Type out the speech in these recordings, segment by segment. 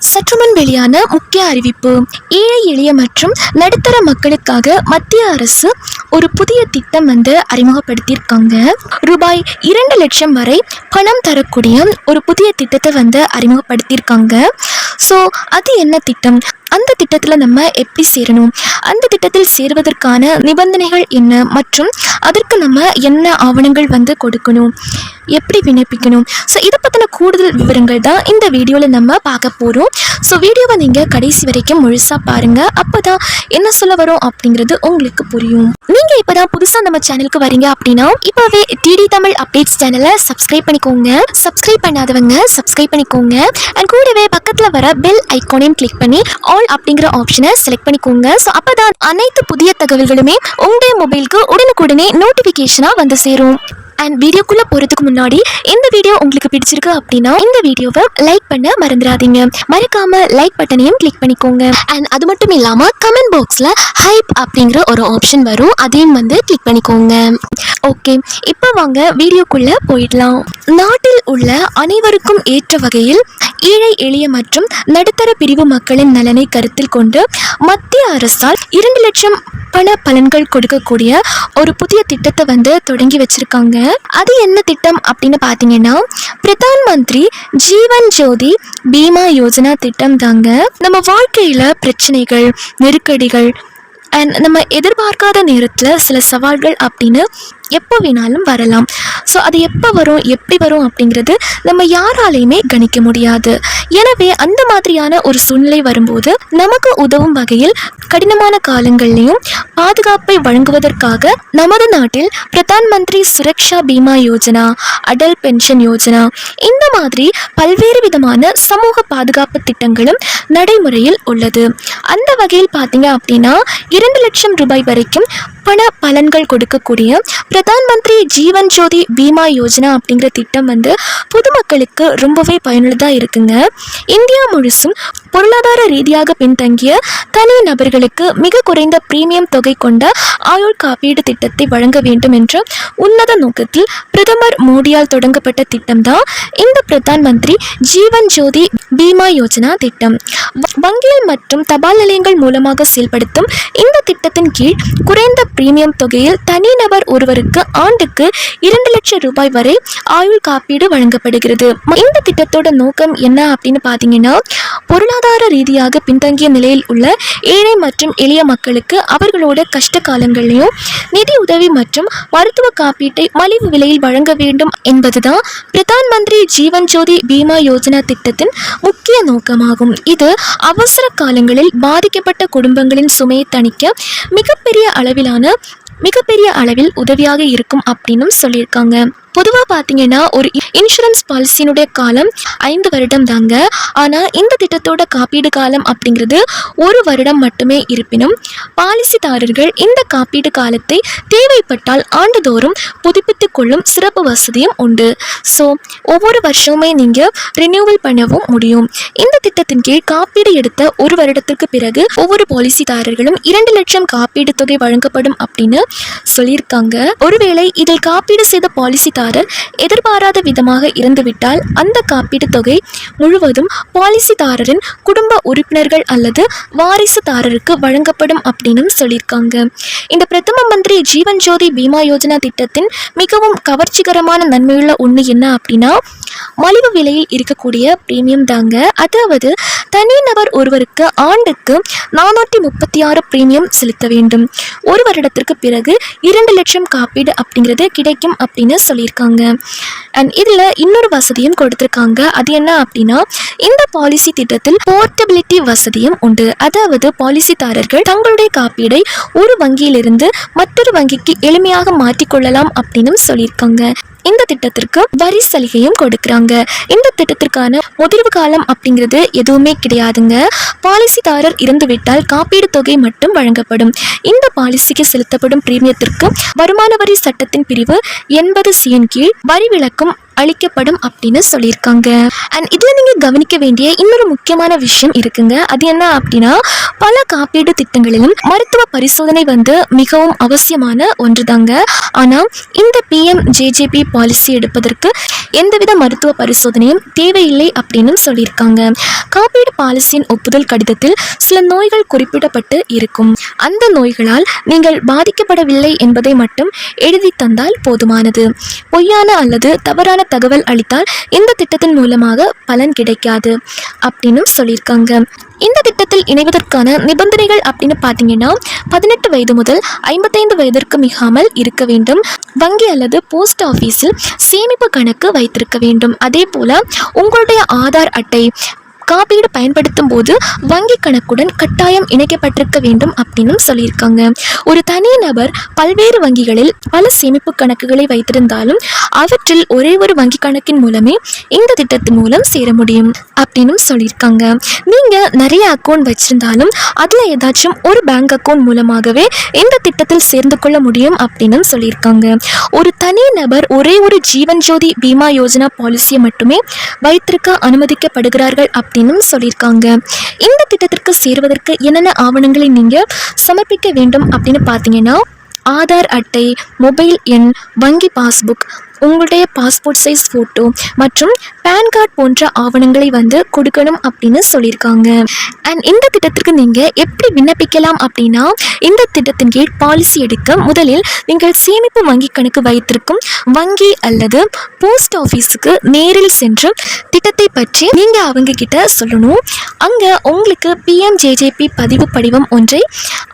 சற்றுமுன் வெளியான முக்கிய அறிவிப்பு ஏழை எளிய மற்றும் நடுத்தர மக்களுக்காக மத்திய அரசு ஒரு புதிய திட்டம் வந்து அறிமுகப்படுத்தியிருக்காங்க. ரூபாய் இரண்டு லட்சம் வரை பணம் தரக்கூடிய ஒரு புதிய திட்டத்தை வந்து அறிமுகப்படுத்தியிருக்காங்க. ஸோ அது என்ன திட்டம்? அந்த திட்டத்தில் நம்ம எப்படி சேரணும்? அந்த திட்டத்தில் சேருவதற்கான நிபந்தனைகள் என்ன? மற்றும் அதற்கு நம்ம என்ன ஆவணங்கள் வந்து கொடுக்கணும்? எப்படி விண்ணப்பிக்கணும்? ஸோ இதை பற்றின கூடுதல் விவரங்கள் தான் இந்த வீடியோவில் நம்ம பார்க்க போகிறோம் ஸோ வீடியோவை நீங்கள் கடைசி வரைக்கும் முழுசாக பாருங்கள் அப்போ தான் என்ன சொல்ல வரோம் அப்படிங்கிறது உங்களுக்கு புரியும். நீங்கள் இப்போ தான் புதுசாக நம்ம சேனலுக்கு வரீங்க அப்படின்னா இப்போவே டிடி தமிழ் அப்டேட்ஸ் சேனலை சப்ஸ்கிரைப் பண்ணிக்கோங்க. சப்ஸ்கிரைப் பண்ணாதவங்க சப்ஸ்கிரைப் பண்ணிக்கோங்க. அண்ட் கூடவே பக்கத்தில் வர பெல் ஐக்கானையும் கிளிக் பண்ணி ஆல் அப்படிங்கிற ஆப்ஷனை செலக்ட் பண்ணிக்கோங்க. ஸோ அப்போ தான் அனைத்து புதிய தகவல்களுமே உங்களுடைய மொபைலுக்கு உடனுக்குடனே நோட்டிஃபிகேஷனாக வந்து சேரும். அண்ட் வீடியோக்குள்ளே போகிறதுக்கு முன்னாடி இந்த வீடியோ உங்களுக்கு பிடிச்சிருக்கு அப்படின்னா இந்த வீடியோவை லைக் பண்ண மறந்துடாதீங்க. மறக்காம லைக் பட்டனையும் கிளிக் பண்ணிக்கோங்க. அண்ட் அது மட்டும் இல்லாமல் கமெண்ட் பாக்ஸில் ஹைப் அப்படிங்கிற ஒரு ஆப்ஷன் வரும். அதையும் வந்து கிளிக் பண்ணிக்கோங்க. ஓகே இப்போ வாங்க வீடியோக்குள்ளே போயிடலாம். நாட்டில் உள்ள அனைவருக்கும் ஏற்ற வகையில் ஏழை எளிய மற்றும் நடுத்தர பிரிவு மக்களின் நலனை கருத்தில் கொண்டு மத்திய அரசால் இரண்டு லட்சம் பண பலன்கள் கொடுக்கக்கூடிய ஒரு புதிய திட்டத்தை வந்து தொடங்கி வச்சிருக்காங்க. அது என்ன திட்டம் அப்படின்னு பார்த்தீங்கன்னா பிரதான் மந்திரி ஜீவன் ஜோதி பீமா யோஜனா திட்டம் தாங்க. நம்ம வாழ்க்கையில் பிரச்சனைகள் நெருக்கடிகள் அண்ட் நம்ம எதிர்பார்க்காத நேரத்தில் சில சவால்கள் அப்படின்னு எப்போ வேணாலும் வரலாம். ஸோ அது எப்போ வரும் எப்படி வரும் அப்படிங்கிறது நம்ம யாராலையுமே கணிக்க முடியாது. எனவே அந்த மாதிரியான ஒரு சூழ்நிலை வரும்போது நமக்கு உதவும் வகையில் கடினமான காலங்கள்லையும் பாதுகாப்பை வழங்குவதற்காக நமது நாட்டில் பிரதான் மந்திரி சுரக்ஷா பீமா யோஜனா அடல் பென்ஷன் யோஜனா இந்த மாதிரி பல்வேறு விதமான சமூக பாதுகாப்பு திட்டங்களும் நடைமுறையில் உள்ளது. அந்த வகையில் பார்த்தீங்க அப்படின்னா இரண்டு லட்சம் ரூபாய் வரைக்கும் பண பலன்கள் கொடுக்கக்கூடிய பிரதான் மந்திரி ஜீவன் ஜோதி பீமா யோஜனா அப்படிங்கிற திட்டம் வந்து பொதுமக்களுக்கு ரொம்பவே பயனுள்ளதாக இருக்குங்க. இந்தியா முழுசும் பொருளாதார ரீதியாக பின்தங்கிய தனி நபர்களுக்கு மிக குறைந்த பிரீமியம் தொகை கொண்ட ஆயுள் காப்பீடு திட்டத்தை வழங்க வேண்டும் என்ற உன்னத நோக்கத்தில் பிரதமர் மோடியால் தொடங்கப்பட்ட திட்டம்தான் இந்த பிரதான் மந்திரி ஜீவன் ஜோதி பீமா யோஜனா திட்டம். வங்கியில் வங்கிகள் மற்றும் தபால் நிலையங்கள் மூலமாக செயல்படுத்தும் இந்த திட்டத்தின் கீழ் குறைந்த பிரீமியம் தொகையில் தனிநபர் ஒருவருக்கு ஆண்டுக்கு இரண்டு லட்சம் ரூபாய் வரை ஆயுள் காப்பீடு வழங்கப்படுகிறது. இந்த திட்டத்தோட நோக்கம் என்ன அப்படின்னு பார்த்தீங்கன்னா பொருளாதார ரீதியாக பின்தங்கிய நிலையில் உள்ள ஏழை மற்றும் எளிய மக்களுக்கு அவர்களோட கஷ்ட காலங்களையும் நிதி உதவி மற்றும் மருத்துவ காப்பீட்டை மலிவு விலையில் வழங்க வேண்டும் என்பதுதான் பிரதான் மந்திரி ஜீவன் ஜோதி பீமா யோஜனா திட்டத்தின் முக்கிய நோக்கமாகும். இது அவசர காலங்களில் பாதிக்கப்பட்ட குடும்பங்களின் சுமையை தணிக்க மிகப்பெரிய அளவிலான மிகப்பெரிய அளவில் உதவியாக இருக்கும் அப்படின்னும் சொல்லியிருக்காங்க. பொதுவாக பார்த்தீங்கன்னா ஒரு இன்சூரன்ஸ் பாலிசியினுடைய காலம் ஐந்து வருடம் தாங்க. ஆனால் இந்த திட்டத்தோட காப்பீடு காலம் அப்படிங்கிறது ஒரு வருடம் மட்டுமே இருப்பினும் பாலிசிதாரர்கள் இந்த காப்பீடு காலத்தை தேவைப்பட்டால் ஆண்டுதோறும் புதுப்பித்துக் கொள்ளும் சிறப்பு வசதியும் உண்டு. ஸோ ஒவ்வொரு வருஷமுமே நீங்கள் ரினியூவல் பண்ணவும் முடியும். இந்த திட்டத்தின் கீழ் காப்பீடு எடுத்த ஒரு வருடத்திற்கு பிறகு ஒவ்வொரு பாலிசிதாரர்களும் இரண்டு லட்சம் காப்பீடு தொகை வழங்கப்படும் அப்படின்னு சொல்லியிருக்காங்க. ஒருவேளை இதில் காப்பீடு செய்த பாலிசிதாரர் எதிர்பாராத விதமாக இறந்துவிட்டால் அந்த காப்பீடு தொகை முழுவதும் பாலிசிதாரரின் குடும்ப உறுப்பினர்கள் அல்லது வாரிசுதாரருக்கு வழங்கப்படும் அப்படின்னு சொல்லியிருக்காங்க. இந்த பிரதம மந்திரி ஜீவன் ஜோதி பீமா யோஜனா திட்டத்தின் மிகவும் கவர்ச்சிகரமான நன்மையுள்ள ஒன்று என்ன அப்படின்னா மலிவு விலையில் இருக்கக்கூடிய பிரீமியம் தாங்க. அதாவது தனிநபர் ஒருவருக்கு ஆண்டுக்கு நானூற்றி முப்பத்தி ஆறு பிரீமியம் செலுத்த வேண்டும். ஒரு வருடத்திற்கு பிறகு இரண்டு லட்சம் காப்பீடு அப்படிங்கிறது கிடைக்கும் அப்படின்னு சொல்லியிருக்காங்க. அண்ட் இதில் இன்னொரு வசதியும் கொடுத்துருக்காங்க. அது என்ன அப்படின்னா இந்த பாலிசி திட்டத்தில் போர்ட்டபிலிட்டி வசதியும் உண்டு. அதாவது பாலிசிதாரர்கள் தங்களுடைய காப்பீடை ஒரு வங்கியிலிருந்து மற்றொரு வங்கிக்கு எளிமையாக மாற்றிக்கொள்ளலாம் அப்படின்னு சொல்லியிருக்காங்க. இந்த திட்டத்திற்கு வரி சலுகையும் கொடுக்குறாங்க. இந்த திட்டத்திற்கான முதிர்வு காலம் அப்படிங்கிறது எதுவுமே கிடையாதுங்க. பாலிசிதாரர் இறந்துவிட்டால் காப்பீடு தொகை மட்டும் வழங்கப்படும். இந்த பாலிசிக்கு செலுத்தப்படும் பிரீமியத்திற்கு வருமான வரி சட்டத்தின் பிரிவு எண்பது சியின் கீழ் வரி விலக்கும் அளிக்கப்படும் அப்படின்னு சொல்லியிருக்காங்க. அண்ட் இதில் நீங்கள் கவனிக்க வேண்டிய இன்னொரு முக்கியமான விஷயம் இருக்குங்க. அது என்ன அப்படின்னா பல காப்பீடு திட்டங்களிலும் மருத்துவ பரிசோதனை வந்து மிகவும் அவசியமான ஒன்றுதாங்க. ஆனால் இந்த பிஎம் ஜேஜேபி பாலிசி எடுப்பதற்கு எந்தவித மருத்துவ பரிசோதனையும் தேவையில்லை அப்படின்னு சொல்லியிருக்காங்க. காப்பீடு பாலிசியின் ஒப்புதல் கடிதத்தில் சில நோய்கள் குறிப்பிடப்பட்டு இருக்கும். அந்த நோய்களால் நீங்கள் பாதிக்கப்படவில்லை என்பதை மட்டும் எழுதி தந்தால் போதுமானது. பொய்யான அல்லது தவறான தகவல் அளித்தால் இந்த திட்டத்தின் மூலமாக பலன் கிடைக்காது அப்படின்னு சொல்லியிருக்காங்க. இந்த திட்டத்தில் இணைவதற்கான நிபந்தனைகள் அப்படின்னு பார்த்தீங்கன்னா பதினெட்டு வயது முதல் ஐம்பத்தைந்து வயதிற்கு மிகாமல் இருக்க வேண்டும். வங்கி அல்லது போஸ்ட் ஆஃபீஸில் சேமிப்பு கணக்கு வைத்திருக்க வேண்டும். அதே போல் உங்களுடைய ஆதார் அட்டை காப்பீடு பயன்படுத்தும் போது வங்கி கணக்குடன் கட்டாயம் இணைக்கப்பட்டிருக்க வேண்டும் அப்படின்னு சொல்லியிருக்காங்க. ஒரு தனி நபர் பல்வேறு வங்கிகளில் பல சேமிப்பு கணக்குகளை வைத்திருந்தாலும் அவற்றில் ஒரே ஒரு வங்கி கணக்கின் மூலமே இந்த திட்டத்தின் மூலம் சேர முடியும் அப்படின்னு சொல்லியிருக்காங்க. நீங்கள் நிறைய அக்கௌண்ட் வச்சிருந்தாலும் அதில் ஏதாச்சும் ஒரு பேங்க் அக்கௌண்ட் மூலமாகவே இந்த திட்டத்தில் சேர்ந்து கொள்ள முடியும் அப்படின்னு சொல்லியிருக்காங்க. ஒரு தனி நபர் ஒரே ஒரு ஜீவன் ஜோதி பீமா யோஜனா பாலிசியை மட்டுமே வைத்திருக்க அனுமதிக்கப்படுகிறார்கள் அப்படின்னு சொல்லியிருக்காங்க. இந்த திட்டத்திற்கு சேருவதற்கு என்னென்ன ஆவணங்களை நீங்கள் சமர்ப்பிக்க வேண்டும் அப்படின்னு பார்த்தீங்கன்னா ஆதார் அட்டை மொபைல் எண் வங்கி பாஸ்புக் உங்களுடைய பாஸ்போர்ட் சைஸ் ஃபோட்டோ மற்றும் பேன் கார்டு போன்ற ஆவணங்களை வந்து கொடுக்கணும் அப்படின்னு சொல்லியிருக்காங்க. அண்ட் இந்த திட்டத்திற்கு நீங்கள் எப்படி விண்ணப்பிக்கலாம் அப்படின்னா இந்த திட்டத்தின் கீழ் பாலிசி எடுக்க முதலில் நீங்கள் சேமிப்பு வங்கி கணக்கு வைத்திருக்கும் வங்கி அல்லது போஸ்ட் ஆஃபீஸுக்கு நேரில் சென்று திட்டத்தை பற்றி நீங்கள் அவங்க கிட்ட சொல்லணும். அங்கே உங்களுக்கு பிஎம்ஜேஜேபி பதிவு படிவம் ஒன்றை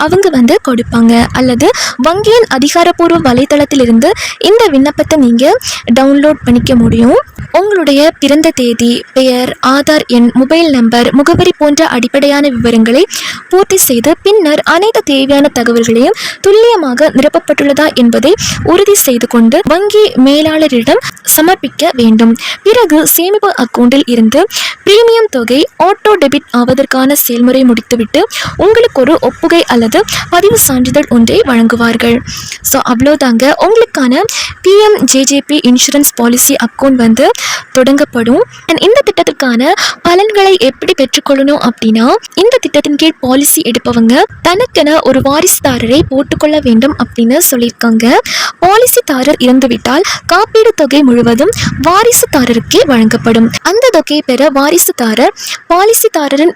அவங்க வந்து கொடுப்பாங்க. அல்லது வங்கியின் அதிகாரப்பூர்வ வலைதளத்திலிருந்து இந்த விண்ணப்பத்தை நீங்கள் டவுன்லோட் பண்ணிக்க முடியும். உங்களுடைய பிறந்த தேதி பெயர் ஆதார் எண் மொபைல் நம்பர் முகவரி போன்ற அடிப்படையான விவரங்களை பூர்த்தி செய்து பின்னர் அனைத்து தேவையான தகவல்களையும் துல்லியமாக நிரப்பப்பட்டுள்ளதா என்பதை உறுதி செய்து கொண்டு வங்கி மேலாளரிடம் சமர்ப்பிக்க வேண்டும். பிறகு சேமிப்பு அக்கவுண்டில் இருந்து பிரீமியம் தொகை ஆட்டோ டெபிட் ஆவதற்கான செயல்முறை முடித்துவிட்டு உங்களுக்கு ஒரு ஒப்புகை அல்லது பதிவு சான்றிதழ் ஒன்றை வழங்குவார்கள். ஸோ அவ்வளோதாங்க உங்களுக்கான PMJJ JJB insurance policy account வந்து தொடங்கப்படும். அண்ட் இந்த திட்டத்திற்கான பலன்களை எப்படி பெற்றுக்கொள்ளணும் அப்படின்னா இந்த திட்டத்தின் கீழ் பாலிசி எடுப்பவங்க தனக்கென ஒரு வாரிசுதாரரை போட்டுக்கொள்ள வேண்டும் அப்படின்னு சொல்லியிருக்காங்க. பாலிசிதாரர் இறந்துவிட்டால் காப்பீடு தொகை முழுவதும் வாரிசுதாரருக்கே வழங்கப்படும். அந்த தொகையை பெற வாரிசுதாரர் பாலிசிதாரரின்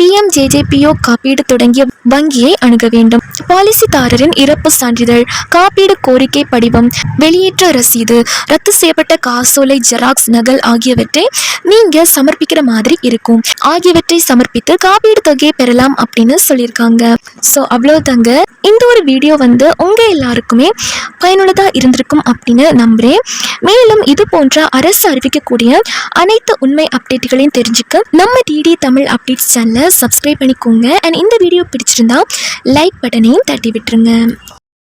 பிஎம்ஜேஜேபிஓ காப்பீடு தொடங்கிய வங்கியை அணுக வேண்டும். பாலிசிதாரரின் இறப்பு சான்றிதழ் காப்பீடு கோரிக்கை படிவம் வெளியேற்ற ரசீது ரத்து செய்யப்பட்ட காசோலை ஜெராக்ஸ் நகல் ஆகியவற்றை நீங்க சமர்ப்பிக்கிற மாதிரி இருக்கும். ஆகியவற்றை சமர்ப்பித்து காப்பீடு தொகையை பெறலாம் அப்படின்னு சொல்லியிருக்காங்க. ஸோ அவ்வளோதாங்க இந்த ஒரு வீடியோ வந்து உங்க எல்லாருக்குமே பயனுள்ளதாக இருந்திருக்கும் அப்படின்னு நம்புறேன். மேலும் இது போன்ற அரசு அறிவிக்கக்கூடிய அனைத்து உண்மை அப்டேட்டுகளையும் தெரிஞ்சுக்க நம்ம டிடி தமிழ் அப்டேட்ஸ் சேனலை சப்ஸ்கிரைப் பண்ணிக்கோங்க. அண்ட் இந்த வீடியோ பிடிச்சிருந்தா லைக் பட்டனையும் தட்டி விட்டுருங்க.